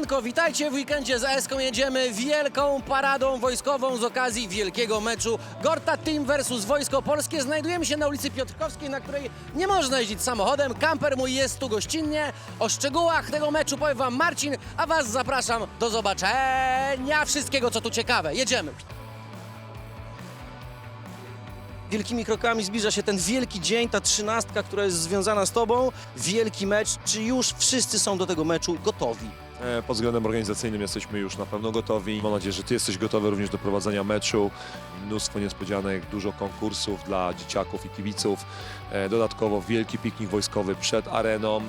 Siemanko, witajcie w weekendzie z Eską. Jedziemy wielką paradą wojskową z okazji wielkiego meczu Gorta Team versus Wojsko Polskie. Znajdujemy się na ulicy Piotrkowskiej, na której nie można jeździć samochodem. Kamper mój jest tu gościnnie. O szczegółach tego meczu powie Wam Marcin, a Was zapraszam do zobaczenia wszystkiego, co tu ciekawe. Jedziemy. Wielkimi krokami zbliża się ten wielki dzień, ta trzynastka, która jest związana z Tobą. Wielki mecz. Czy już wszyscy są do tego meczu gotowi? E, Pod względem organizacyjnym jesteśmy już na pewno gotowi. Mam nadzieję, że Ty jesteś gotowy również do prowadzenia meczu. Mnóstwo niespodzianek, dużo konkursów dla dzieciaków i kibiców. E, Dodatkowo wielki piknik wojskowy przed areną,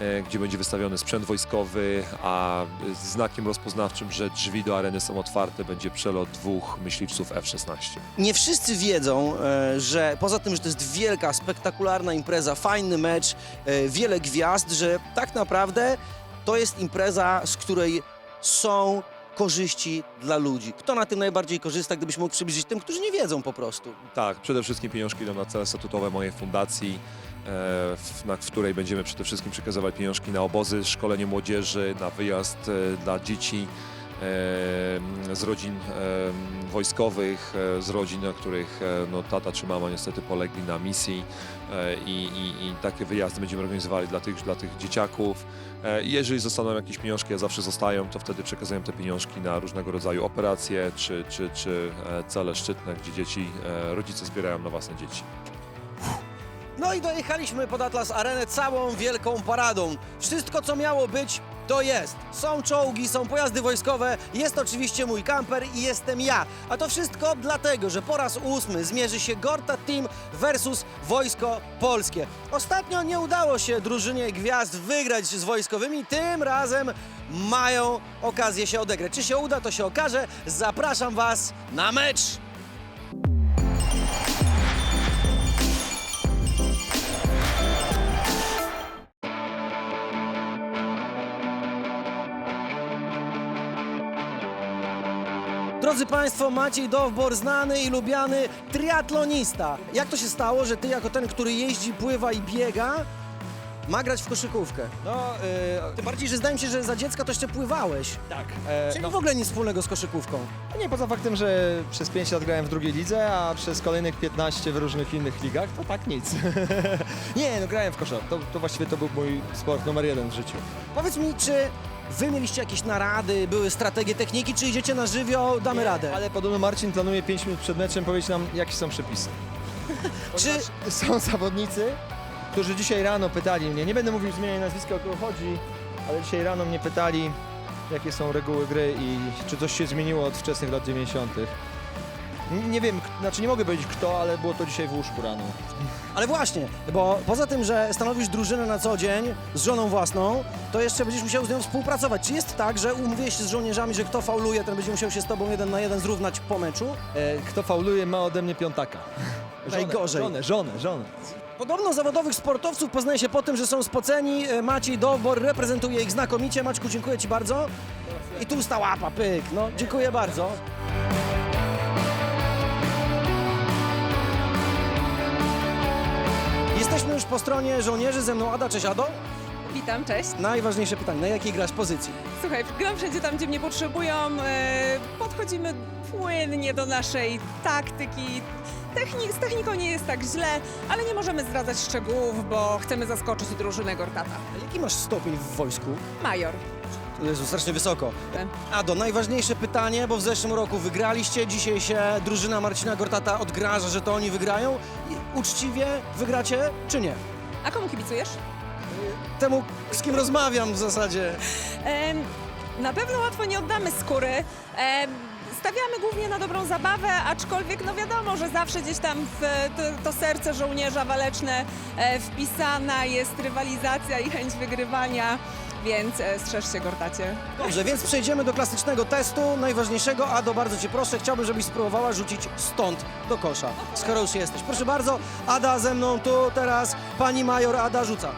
e, gdzie będzie wystawiony sprzęt wojskowy, a znakiem rozpoznawczym, że drzwi do areny są otwarte, będzie przelot dwóch myśliwców F-16. Nie wszyscy wiedzą, że poza tym, że to jest wielka, spektakularna impreza, fajny mecz, wiele gwiazd, że tak naprawdę to jest impreza, z której są korzyści dla ludzi. Kto na tym najbardziej korzysta, gdybyś mógł przybliżyć tym, którzy nie wiedzą po prostu? Tak, przede wszystkim pieniążki idą na cele statutowe mojej fundacji, e, w, na, której będziemy przede wszystkim przekazywać pieniążki na obozy, szkolenie młodzieży, na wyjazd e, dla dzieci z rodzin wojskowych, e, z rodzin, na których e, no, tata czy mama niestety polegli na misji e, i, i, i takie wyjazdy będziemy organizowali dla tych, dla tych dzieciaków. Jeżeli zostaną jakieś pieniążki, a zawsze zostają, to wtedy przekazuję te pieniążki na różnego rodzaju operacje czy, czy, czy cele szczytne, gdzie dzieci, rodzice zbierają na własne dzieci. No i dojechaliśmy pod Atlas Arenę całą wielką paradą. Wszystko, co miało być, to jest. Są czołgi, są pojazdy wojskowe, jest oczywiście mój kamper i jestem ja. A to wszystko dlatego, że po raz ósmy zmierzy się Gorta Team versus Wojsko Polskie. Ostatnio nie udało się drużynie gwiazd wygrać z wojskowymi, tym razem mają okazję się odegrać. Czy się uda, to się okaże. Zapraszam Was na mecz! Drodzy Państwo, Maciej Dowbor, znany i lubiany triatlonista. Jak to się stało, że Ty jako ten, który jeździ, pływa i biega, ma grać w koszykówkę? No, yy, Tym bardziej, że zdaje mi się, że za dziecka to jeszcze pływałeś. tak. E, Czyli no, w ogóle nic wspólnego z koszykówką. nie poza faktem, że przez 5 lat grałem w drugiej lidze, a przez kolejnych 15 w różnych innych ligach, to tak nic. nie, no grałem w kosza. To, to właściwie to był mój sport numer jeden w życiu. Powiedz mi, czy Wy mieliście jakieś narady, były strategie techniki, czy idziecie na żywioł, damy radę? Ale podobno Marcin planuje 5 minut przed meczem powiedzieć nam, jakie są przepisy. Czy Są zawodnicy, którzy dzisiaj rano pytali mnie, nie będę mówił z imienia i nazwiska o kogo chodzi, ale dzisiaj rano mnie pytali, jakie są reguły gry i czy coś się zmieniło od wczesnych lat 90. N- Nie wiem, znaczy nie mogę powiedzieć kto, ale było to dzisiaj w łóżku rano. Ale właśnie, bo poza tym, że stanowisz drużynę na co dzień z żoną własną, to jeszcze będziesz musiał z nią współpracować. Czy jest tak, że umówiłeś się z żołnierzami, że kto fauluje, ten będzie musiał się z tobą jeden na jeden zrównać po meczu? E, kto fauluje ma ode mnie piątaka. Najgorzej. Żonę, żonę, żonę. Podobno zawodowych sportowców poznaje się po tym, że są spoceni. E, Maciej Dowbor reprezentuje ich znakomicie. Maćku, dziękuję Ci bardzo. I tu sta łapa, pyk. No, dziękuję bardzo. Jesteśmy już po stronie żołnierzy, ze mną Ada, cześć Ado. Witam, cześć. Najważniejsze pytanie, na jakiej grasz pozycji? Słuchaj, gram wszędzie tam, gdzie mnie potrzebują. E, podchodzimy płynnie do naszej taktyki. Technik, z techniką nie jest tak źle, ale nie możemy zdradzać szczegółów, bo chcemy zaskoczyć drużynę Gortata. Jaki masz stopień w wojsku? Major. Jezu, strasznie wysoko. E, Ado, najważniejsze pytanie, bo w zeszłym roku wygraliście, dzisiaj się drużyna Marcina Gortata odgraża, że to oni wygrają. I Uczciwie wygracie, czy nie? A komu kibicujesz? Temu, z kim rozmawiam w zasadzie. Na pewno łatwo nie oddamy skóry. Stawiamy głównie na dobrą zabawę, aczkolwiek no wiadomo, że zawsze gdzieś tam w to, to serce żołnierza waleczne e, wpisana jest rywalizacja i chęć wygrywania, więc e, strzeż się Gortacie. Dobrze, więc przejdziemy do klasycznego testu, najważniejszego. Ado, bardzo Cię proszę, chciałbym, żebyś spróbowała rzucić stąd do kosza, skoro już jesteś. Proszę bardzo, Ada ze mną tu, teraz pani major Ada rzuca.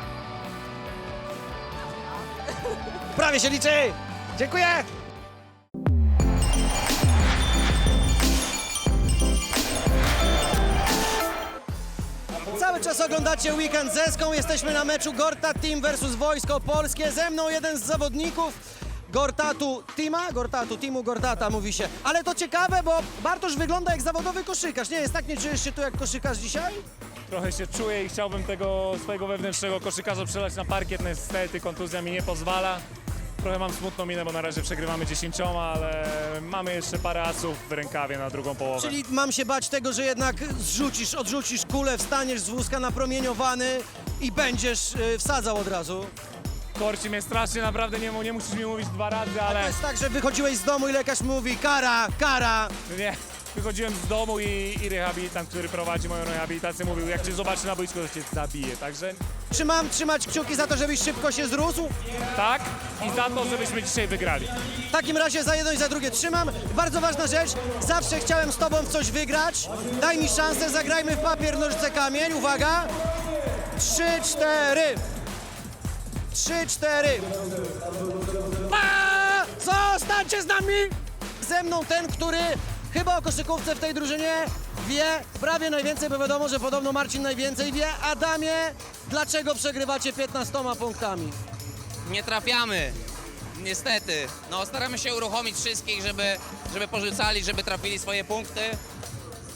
Prawie się liczy! Dziękuję! Czas oglądacie Weekend z Eską. Jesteśmy na meczu Gorta Team versus Wojsko Polskie. Ze mną jeden z zawodników. Gortatu Tima, Gortatu Timu Gortata mówi się. Ale to ciekawe, bo Bartosz wygląda jak zawodowy koszykarz. Nie jest tak, nie czujesz się tu jak koszykarz dzisiaj? Trochę się czuję i chciałbym tego swojego wewnętrznego koszykarza przelać na parkiet, niestety kontuzja mi nie pozwala. Trochę mam smutną minę, bo na razie przegrywamy dziesięcioma, ale mamy jeszcze parę asów w rękawie na drugą połowę. Czyli mam się bać tego, że jednak zrzucisz, odrzucisz kulę, wstaniesz z wózka napromieniowany i będziesz y, wsadzał od razu. Korci mnie strasznie, naprawdę nie, mu- nie musisz mi mówić dwa razy, To ale jest tak, że wychodziłeś z domu i lekarz mówi kara, kara. nie. Wychodziłem z domu i, i rehabilitant, który prowadzi moją rehabilitację, mówił, jak cię zobaczy na boisku, to cię zabije. Także Czy mam trzymać kciuki za to, żebyś szybko się zrósł? tak i za to, żebyśmy dzisiaj wygrali. W takim razie za jedno i za drugie trzymam. Bardzo ważna rzecz, zawsze chciałem z tobą w coś wygrać. Daj mi szansę, zagrajmy w papier, nożyce, kamień. Uwaga. Trzy, cztery. Trzy, cztery. A! Zostańcie z nami! Ze mną ten, który chyba o koszykówce w tej drużynie wie prawie najwięcej, bo wiadomo, że podobno Marcin najwięcej wie. Adamie, dlaczego przegrywacie 15 punktami? Nie trafiamy. Niestety. No, staramy się uruchomić wszystkich, żeby, żeby porzucali, żeby trafili swoje punkty.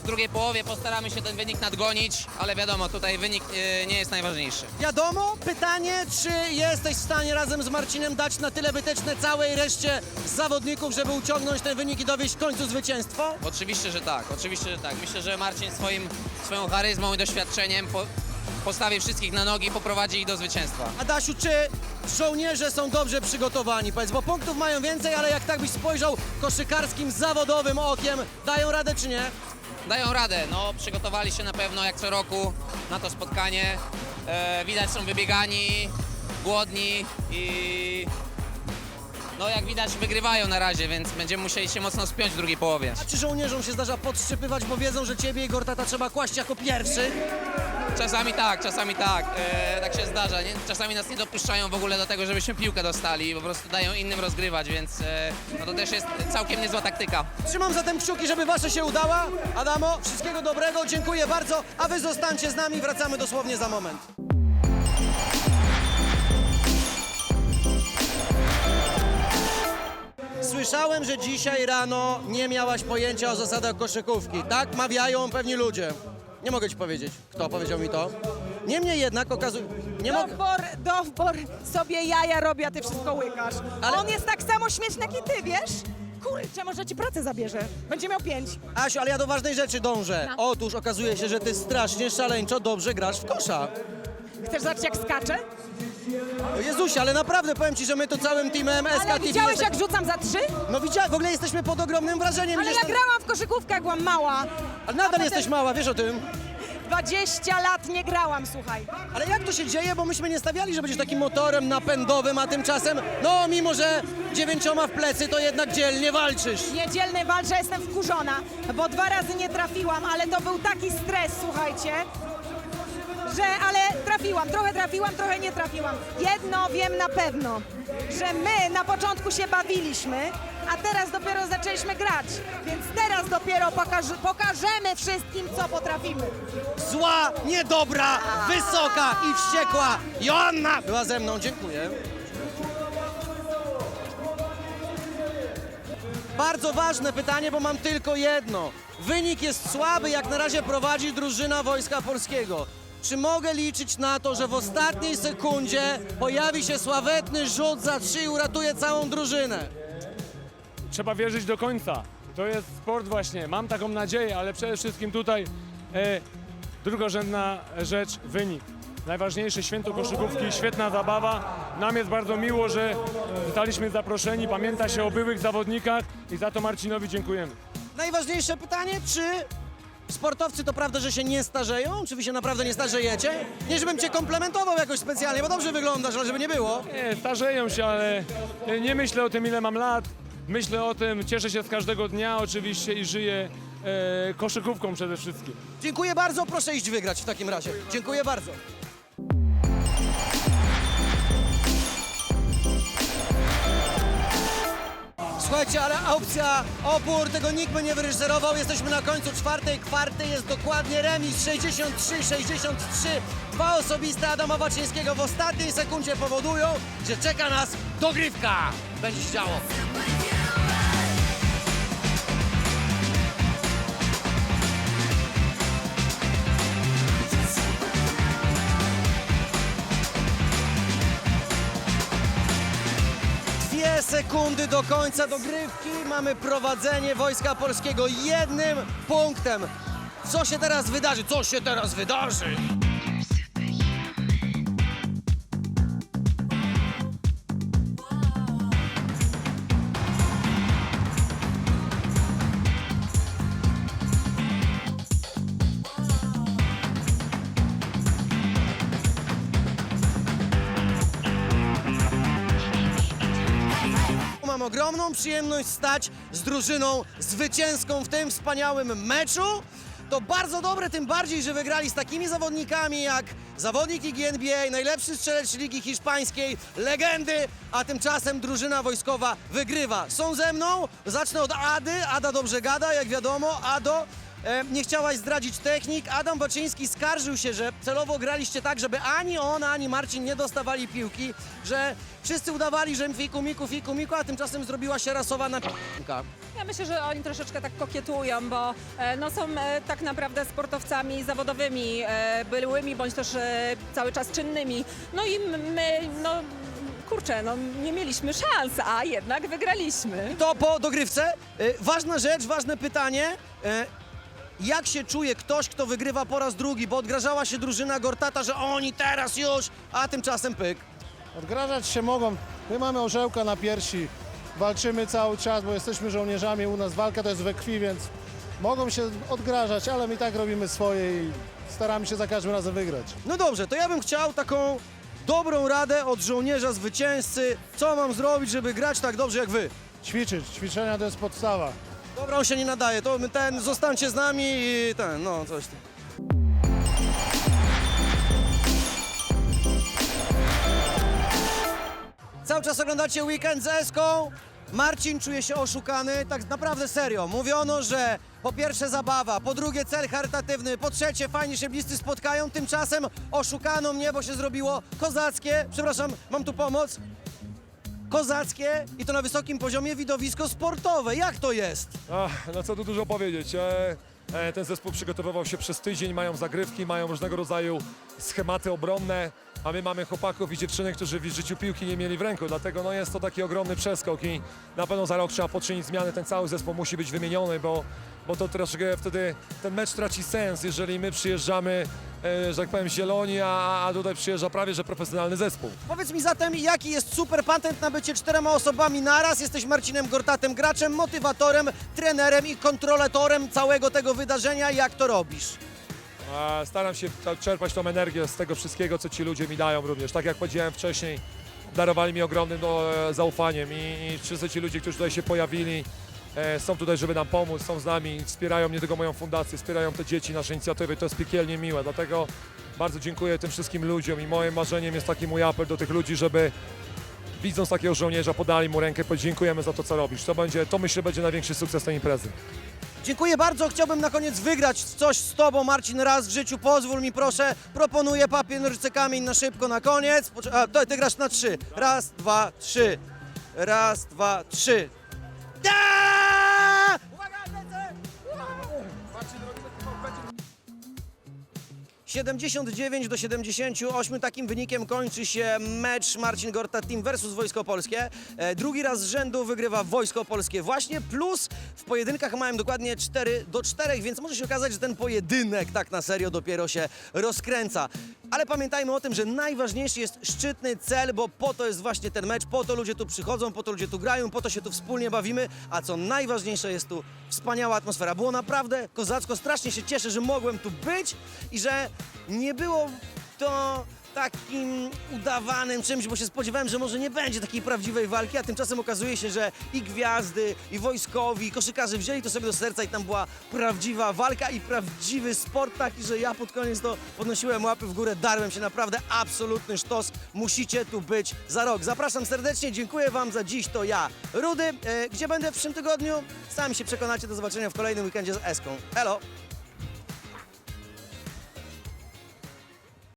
W drugiej połowie postaramy się ten wynik nadgonić, ale wiadomo, tutaj wynik e, nie jest najważniejszy. Wiadomo, pytanie, czy jesteś w stanie razem z Marcinem dać na tyle wytyczne całej reszcie zawodników, żeby uciągnąć ten wynik i dowieść w końcu zwycięstwo? Oczywiście, że tak, oczywiście, że tak. Myślę, że Marcin swoim, swoją charyzmą i doświadczeniem po, postawi wszystkich na nogi i poprowadzi ich do zwycięstwa. Adasiu, czy żołnierze są dobrze przygotowani? Powiedz, bo punktów mają więcej, ale jak tak byś spojrzał koszykarskim, zawodowym okiem, dają radę czy nie? Dają radę, no przygotowali się na pewno jak co roku na to spotkanie. E, widać są wybiegani, głodni i no jak widać wygrywają na razie, więc będziemy musieli się mocno spiąć w drugiej połowie. A czy żołnierzom się zdarza podszczypywać, bo wiedzą, że ciebie i Gortata trzeba kłaść jako pierwszy? Czasami tak, czasami tak, e, tak się zdarza. Nie? Czasami nas nie dopuszczają w ogóle do tego, żebyśmy piłkę dostali, po prostu dają innym rozgrywać, więc e, no to też jest całkiem niezła taktyka. Trzymam zatem kciuki, żeby wasze się udała. Adamo, wszystkiego dobrego, dziękuję bardzo, a wy zostańcie z nami, wracamy dosłownie za moment. Słyszałem, że dzisiaj rano nie miałaś pojęcia o zasadach koszykówki. Tak mawiają pewni ludzie. Nie mogę ci powiedzieć, kto powiedział mi to. Niemniej jednak okazuje... Nie mogę... Dowbor, dowbor sobie jaja robi, a ty wszystko łykasz. Ale- On jest tak samo śmieszny jak i ty, wiesz? Kurczę, może ci pracę zabierze. Będzie miał pięć. Asiu, ale ja do ważnej rzeczy dążę. No. Otóż okazuje się, że ty strasznie szaleńczo dobrze grasz w kosza. Chcesz zobaczyć jak skacze? O Jezusie, ale naprawdę powiem ci, że my to całym teamem SK Ale TV widziałeś jak rzucam za trzy? No widziałem, w ogóle jesteśmy pod ogromnym wrażeniem. Ale ja grałam w koszykówkę jak byłam mała. Ale nadal jesteś mała, wiesz o tym. 20 lat nie grałam, słuchaj. Ale jak to się dzieje, bo myśmy nie stawiali, że będziesz takim motorem napędowym, a tymczasem, no mimo, że dziewięcioma w plecy, to jednak dzielnie walczysz. Niedzielny walcz, jestem wkurzona, bo dwa razy nie trafiłam, ale to był taki stres, słuchajcie, że ale trafiłam, trochę trafiłam, trochę nie trafiłam. Jedno wiem na pewno, że my na początku się bawiliśmy, a teraz dopiero zaczęliśmy grać, więc teraz dopiero pokaż, pokażemy wszystkim, co potrafimy. Zła, niedobra, wysoka i wściekła Joanna była ze mną, dziękuję. Bardzo ważne pytanie, bo mam tylko jedno. Wynik jest słaby, jak na razie prowadzi drużyna Wojska Polskiego. Czy mogę liczyć na to, że w ostatniej sekundzie pojawi się sławetny rzut za trzy i uratuje całą drużynę? Trzeba wierzyć do końca. To jest sport właśnie. Mam taką nadzieję, ale przede wszystkim tutaj e, drugorzędna rzecz, wynik. Najważniejsze święto koszykówki, świetna zabawa. Nam jest bardzo miło, że zostaliśmy zaproszeni. Pamięta się o byłych zawodnikach i za to Marcinowi dziękujemy. Najważniejsze pytanie, czy sportowcy to prawda, że się nie starzeją? Czy wy się naprawdę nie starzejecie? Nie, żebym cię komplementował jakoś specjalnie, bo dobrze wyglądasz, ale żeby nie było. Nie, starzeją się, ale e, nie myślę o tym, ile mam lat. Myślę o tym, cieszę się z każdego dnia oczywiście i żyję e, koszykówką przede wszystkim. Dziękuję bardzo, proszę iść wygrać w takim razie. Dziękuję bardzo. Słuchajcie, ale opcja opór, tego nikt by nie wyreżyserował. Jesteśmy na końcu czwartej kwarty, jest dokładnie remis 63-63. Dwa osobiste Adama Baczyńskiego w ostatniej sekundzie powodują, że czeka nas dogrywka. Będzie się działo. Sekundy do końca dogrywki. Mamy prowadzenie Wojska Polskiego jednym punktem. Co się teraz wydarzy? Co się teraz wydarzy? Ogromną przyjemność stać z drużyną zwycięską w tym wspaniałym meczu. To bardzo dobre, tym bardziej, że wygrali z takimi zawodnikami jak zawodnik Ligi NBA, najlepszy strzelec Ligi Hiszpańskiej, legendy, a tymczasem drużyna wojskowa wygrywa. Są ze mną, zacznę od Ady. Ada dobrze gada, jak wiadomo. Ado, E, nie chciałaś zdradzić technik. Adam Baczyński skarżył się, że celowo graliście tak, żeby ani on, ani Marcin nie dostawali piłki, że wszyscy udawali, że fiku, miku, fiku, miku, a tymczasem zrobiła się rasowana p***ka. Ja myślę, że oni troszeczkę tak kokietują, bo e, no, są e, tak naprawdę sportowcami zawodowymi, e, byłymi bądź też e, cały czas czynnymi. No i my, no kurczę, no nie mieliśmy szans, a jednak wygraliśmy. To po dogrywce. E, ważna rzecz, ważne pytanie. E, jak się czuje ktoś, kto wygrywa po raz drugi, bo odgrażała się drużyna Gortata, że oni teraz już, a tymczasem pyk. Odgrażać się mogą. My mamy orzełka na piersi. Walczymy cały czas, bo jesteśmy żołnierzami. U nas walka to jest we krwi, więc mogą się odgrażać, ale my i tak robimy swoje i staramy się za każdym razem wygrać. No dobrze, to ja bym chciał taką dobrą radę od żołnierza zwycięzcy. Co mam zrobić, żeby grać tak dobrze jak wy? Ćwiczyć. Ćwiczenia to jest podstawa. Dobra, on się nie nadaje, to my ten, zostańcie z nami i ten, no coś tam. Cały czas oglądacie Weekend z Eską. Marcin czuje się oszukany, tak naprawdę serio. Mówiono, że po pierwsze zabawa, po drugie cel charytatywny, po trzecie fajnie się bliscy spotkają. Tymczasem oszukano mnie, bo się zrobiło kozackie, przepraszam, mam tu pomoc, kozackie i to na wysokim poziomie widowisko sportowe. Jak to jest? Ach, no co tu dużo powiedzieć. E, e, ten zespół przygotowywał się przez tydzień, mają zagrywki, mają różnego rodzaju schematy obronne, a my mamy chłopaków i dziewczyny, którzy w życiu piłki nie mieli w ręku, dlatego no, jest to taki ogromny przeskok i na pewno za rok trzeba poczynić zmiany, ten cały zespół musi być wymieniony, bo, bo to troszkę wtedy ten mecz traci sens, jeżeli my przyjeżdżamy, e, że tak powiem, zieloni, a, a tutaj przyjeżdża prawie że profesjonalny zespół. Powiedz mi zatem, jaki jest super patent na bycie czterema osobami naraz? Jesteś Marcinem Gortatem, graczem, motywatorem, trenerem i kontrolatorem całego tego wydarzenia. Jak to robisz? A Staram się ta- czerpać tą energię z tego wszystkiego, co ci ludzie mi dają również. Tak jak powiedziałem wcześniej, darowali mi ogromnym no, e, zaufaniem i, i wszyscy ci ludzie, którzy tutaj się pojawili, są tutaj, żeby nam pomóc, są z nami, wspierają nie tylko moją fundację, wspierają te dzieci, nasze inicjatywy. To jest piekielnie miłe, dlatego bardzo dziękuję tym wszystkim ludziom i moim marzeniem jest taki mój apel do tych ludzi, żeby widząc takiego żołnierza podali mu rękę, podziękujemy za to, co robisz. To będzie, to myślę, będzie największy sukces tej imprezy. Dziękuję bardzo. Chciałbym na koniec wygrać coś z tobą, Marcin, raz w życiu. Pozwól mi, proszę. Proponuję papier, nożyce, kamień na szybko na koniec. A, to ty grasz na trzy. Raz, dwa, trzy. Raz, dwa, trzy. Da! 79 do 78. Takim wynikiem kończy się mecz Marcin Gorta Team versus Wojsko Polskie. E, drugi raz z rzędu wygrywa Wojsko Polskie właśnie, plus w pojedynkach mają dokładnie 4 do 4, więc może się okazać, że ten pojedynek tak na serio dopiero się rozkręca. Ale pamiętajmy o tym, że najważniejszy jest szczytny cel, bo po to jest właśnie ten mecz, po to ludzie tu przychodzą, po to ludzie tu grają, po to się tu wspólnie bawimy, a co najważniejsze jest tu wspaniała atmosfera. Było naprawdę kozacko, strasznie się cieszę, że mogłem tu być i że nie było to takim udawanym czymś, bo się spodziewałem, że może nie będzie takiej prawdziwej walki, a tymczasem okazuje się, że i gwiazdy, i wojskowi, i koszykarze wzięli to sobie do serca i tam była prawdziwa walka i prawdziwy sport taki, że ja pod koniec to podnosiłem łapy w górę, darłem się naprawdę absolutny sztos. Musicie tu być za rok. Zapraszam serdecznie, dziękuję Wam za dziś, to ja, Rudy. E, gdzie będę w przyszłym tygodniu? Sami się przekonacie, do zobaczenia w kolejnym weekendzie z Eską. Hello!